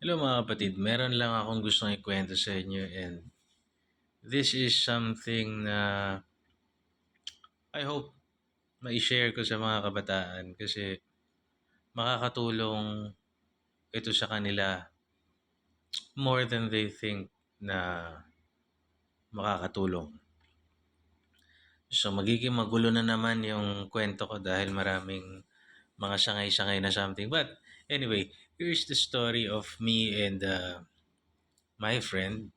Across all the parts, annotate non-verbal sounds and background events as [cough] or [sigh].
Hello mga kapatid, meron lang akong gustong ikwento sa inyo and this is something na I hope ma-share ko sa mga kabataan kasi makakatulong ito sa kanila more than they think na makakatulong. So magiging magulo na naman yung kwento ko dahil maraming mga sangay-sangay na something. But anyway, here's the story of me and uh, my friend.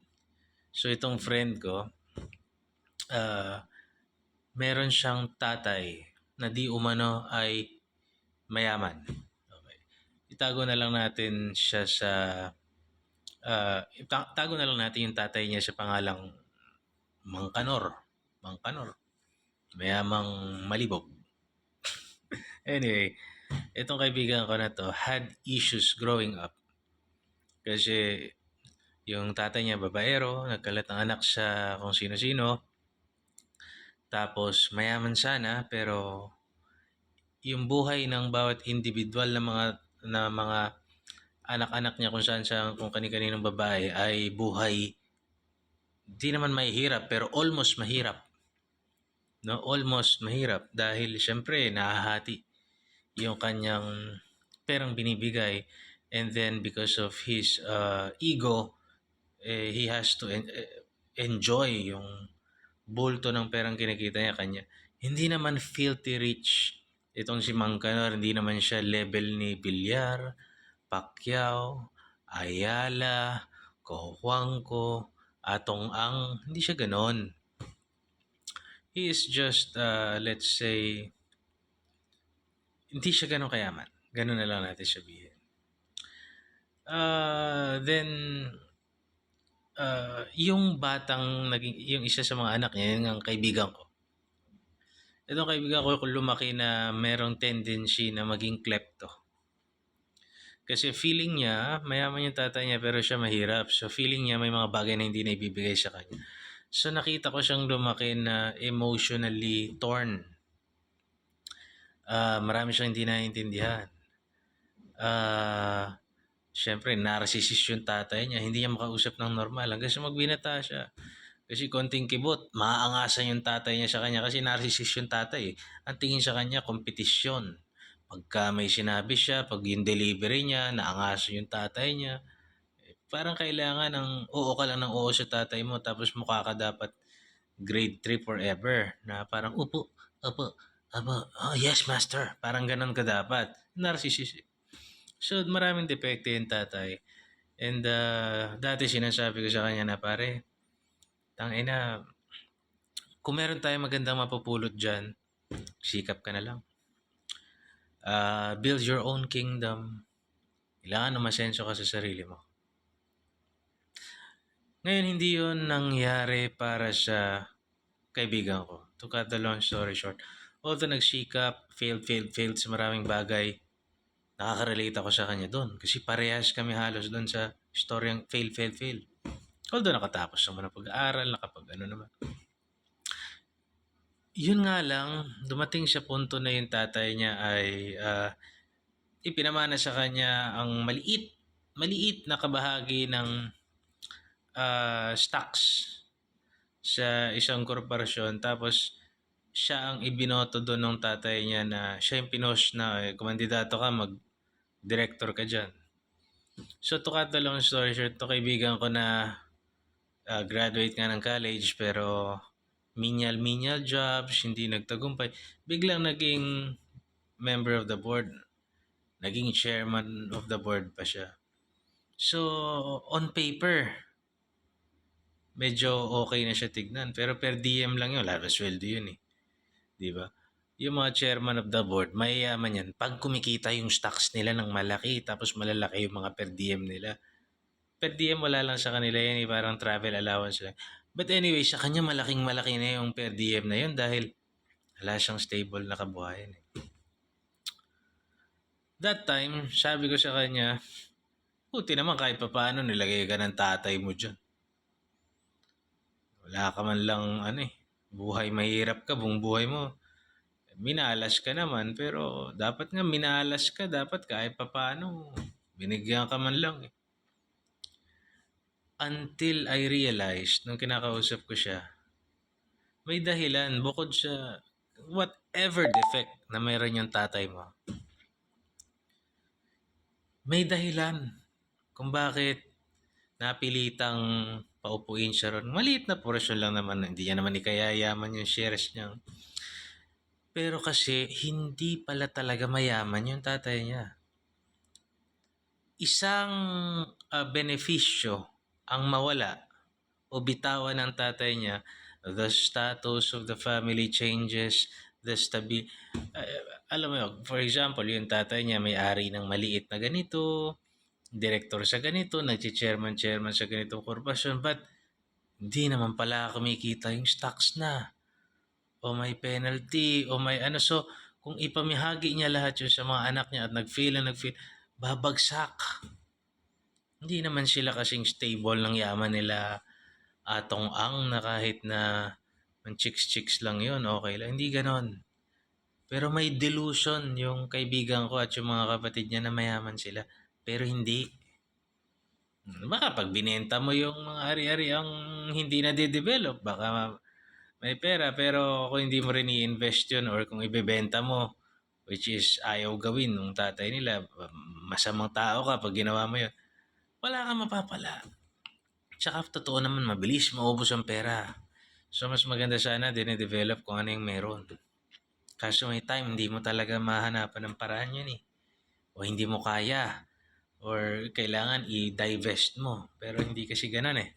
So itong friend ko, uh, meron siyang tatay na di umano ay mayaman. Okay. Itago na lang natin siya sa uh, tago na lang natin yung tatay niya sa pangalang Mangkanor. Mangkanor. Mayamang malibog. [laughs] anyway, itong kaibigan ko na to had issues growing up. Kasi yung tatay niya babaero, nagkalat ng anak sa kung sino-sino. Tapos mayaman sana pero yung buhay ng bawat individual na mga na mga anak-anak niya kung saan siya kung kani-kaninong babae ay buhay di naman mahirap pero almost mahirap. No, almost mahirap dahil syempre nahahati yung kanyang perang binibigay and then because of his uh, ego eh, he has to en- eh, enjoy yung bulto ng perang kinikita niya kanya. Hindi naman filthy rich itong si Mangkanor, hindi naman siya level ni Villar, Pacquiao, Ayala, Kohuangko, Atong Ang, hindi siya ganon. He is just, uh, let's say, hindi siya ganon kayaman. Ganon na lang natin sabihin. Uh, then, uh, yung batang naging yung isa sa mga anak niya, ang kaibigan ko. Itong kaibigan ko lumaki na merong tendency na maging klepto. Kasi feeling niya, mayaman yung tatay niya pero siya mahirap. So feeling niya may mga bagay na hindi na ibibigay sa kanya. So nakita ko siyang lumaki na emotionally torn. Uh, marami siyang hindi naiintindihan. Uh, Siyempre, narcissist yung tatay niya. Hindi niya makausap ng normal. Hanggang sa magbinata siya. Kasi konting kibot, maaangasan yung tatay niya sa kanya. Kasi narcissist yung tatay. Ang tingin sa kanya, kompetisyon. Pagka may sinabi siya, pag yung delivery niya, naangasan yung tatay niya. Eh, parang kailangan ng oo ka lang ng oo sa tatay mo. Tapos mukha ka dapat grade 3 forever. Na parang, upo, upo, upo, oh yes master. Parang ganun ka dapat. Narcissist. So, maraming depekte yung tatay. And uh, dati sinasabi ko sa kanya na pare, tangina, kung meron tayong magandang mapupulot dyan, sikap ka na lang. Uh, build your own kingdom. Kailangan na masenso ka sa sarili mo. Ngayon, hindi yun nangyari para sa kaibigan ko. To cut the long story short. Although nagsikap, failed, failed, failed sa maraming bagay, nakaka-relate ako sa kanya doon. Kasi parehas kami halos doon sa storyang fail, fail, fail. Although nakatapos naman ang pag-aaral, nakapag ano naman. Yun nga lang, dumating sa punto na yung tatay niya ay uh, ipinamana sa kanya ang maliit, maliit na kabahagi ng uh, stocks sa isang korporasyon. Tapos, siya ang ibinoto doon ng tatay niya na siya yung pinos na eh, kumandidato ka, mag-director ka dyan. So, to cut the long story short, to kaibigan ko na uh, graduate nga ng college pero menial-menial jobs, hindi nagtagumpay. Biglang naging member of the board. Naging chairman of the board pa siya. So, on paper, medyo okay na siya tignan. Pero per DM lang yun. Wala sweldo yun eh. Di ba? Yung mga chairman of the board, mayayaman yan. Pag kumikita yung stocks nila ng malaki, tapos malalaki yung mga per diem nila. Per diem wala lang sa kanila yan, eh, parang travel allowance lang. But anyway, sa kanya malaking malaki na yung per diem na yun dahil wala siyang stable na kabuhayan. Eh. That time, sabi ko sa kanya, puti naman kahit pa paano nilagay ka ng tatay mo dyan. Wala ka man lang, ano eh, buhay mahirap ka, buong buhay mo. Minalas ka naman, pero dapat nga minalas ka, dapat kahit pa paano, binigyan ka man lang eh. Until I realized, nung kinakausap ko siya, may dahilan bukod sa whatever defect na meron yung tatay mo. May dahilan kung bakit napilitang paupuin siya ron. Maliit na portion lang naman. Hindi niya naman ikayayaman yung shares niya. Pero kasi hindi pala talaga mayaman yung tatay niya. Isang ah, benepisyo ang mawala o bitawan ng tatay niya, the status of the family changes, the stabi... ah, alam mo for example, yung tatay niya may-ari ng maliit na ganito, director sa ganito, nag-chairman-chairman sa ganitong korporasyon, but hindi naman pala kumikita yung stocks na. O may penalty, o may ano. So, kung ipamihagi niya lahat yun sa mga anak niya at nag-fail na nag-fail, babagsak. Hindi naman sila kasing stable ng yaman nila atong ang na kahit na ang chicks-chicks lang yun, okay lang. Hindi ganon. Pero may delusion yung kaibigan ko at yung mga kapatid niya na mayaman sila. Pero hindi. Baka pag binenta mo yung mga ari-ari ang hindi na de-develop, baka may pera. Pero kung hindi mo rin i-invest yun or kung ibebenta mo, which is ayaw gawin ng tatay nila, masamang tao ka pag ginawa mo yun, wala kang mapapala. Tsaka totoo naman, mabilis maubos ang pera. So mas maganda sana dine-develop kung ano yung meron. Kaso may time, hindi mo talaga mahanapan ng paraan yan eh. O hindi mo kaya. Or kailangan i-divest mo. Pero hindi kasi ganun eh.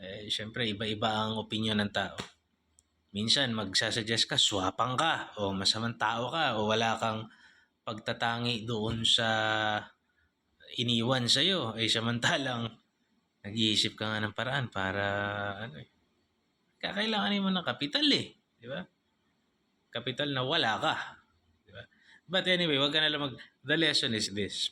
Eh, syempre, iba-iba ang opinion ng tao. Minsan, magsasuggest ka, swapang ka, o masamang tao ka, o wala kang pagtatangi doon sa iniwan sa'yo. Eh, samantalang, nag-iisip ka nga ng paraan para, ano eh, kakailanganin mo ng kapital eh. Di ba? Kapital na wala ka. Di ba? But anyway, wag ka na lang mag... The lesson is this.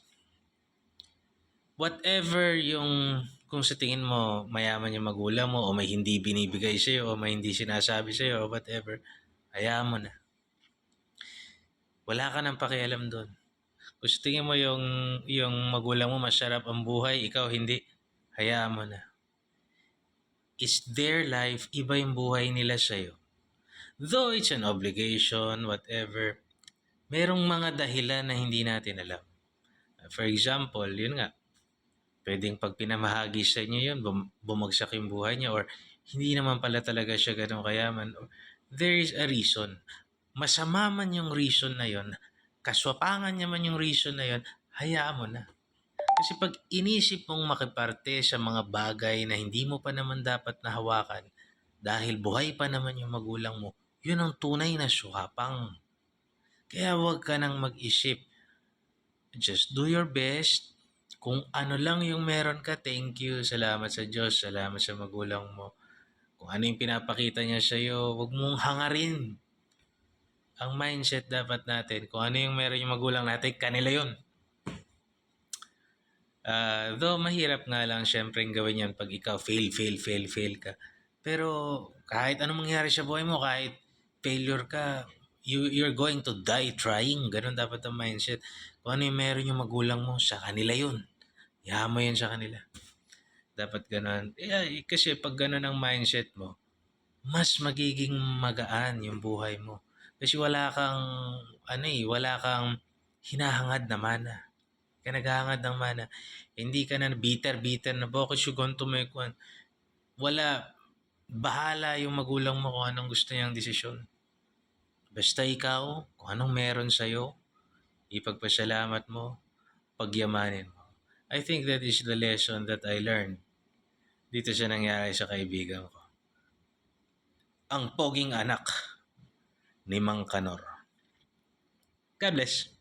Whatever yung... Kung sa tingin mo mayaman yung magulang mo o may hindi binibigay sa'yo o may hindi sinasabi sa'yo o whatever, hayaan mo na. Wala ka nang pakialam doon. Kung sa tingin mo yung, yung magulang mo masarap ang buhay, ikaw hindi, hayaan mo na. It's their life, iba yung buhay nila sa'yo. Though it's an obligation, whatever, merong mga dahilan na hindi natin alam. For example, yun nga, pwedeng pag pinamahagi sa inyo yun, bum- bumagsak yung buhay niya or hindi naman pala talaga siya ganun kayaman. There is a reason. Masama man yung reason na yun, kaswapangan niya man yung reason na yun, hayaan mo na. Kasi pag inisip mong makiparte sa mga bagay na hindi mo pa naman dapat nahawakan, dahil buhay pa naman yung magulang mo, yun ang tunay na swapang. Kaya huwag ka nang mag-isip. Just do your best. Kung ano lang yung meron ka, thank you. Salamat sa Diyos. Salamat sa magulang mo. Kung ano yung pinapakita niya sa'yo, huwag mong hangarin. Ang mindset dapat natin, kung ano yung meron yung magulang natin, kanila yun. Ah, though mahirap nga lang syempre gawin yan pag ikaw fail, fail, fail, fail ka. Pero kahit anong mangyari sa buhay mo, kahit failure ka, you, you're going to die trying. Ganun dapat ang mindset. Kung ano yung meron yung magulang mo, sa kanila yun. Yaman mo sa kanila. Dapat ganun. Eh, kasi pag ganun ang mindset mo, mas magiging magaan yung buhay mo. Kasi wala kang, ano eh, wala kang hinahangad na mana. Ka naghahangad ng mana. Hindi ka na bitter-bitter na bakit you going to make one. Wala, bahala yung magulang mo kung anong gusto niyang desisyon. Basta ikaw, kung anong meron sa'yo, ipagpasalamat mo, pagyamanin mo. I think that is the lesson that I learned dito sa nangyari sa kaibigan ko. Ang poging anak ni Mang Kanor. God bless.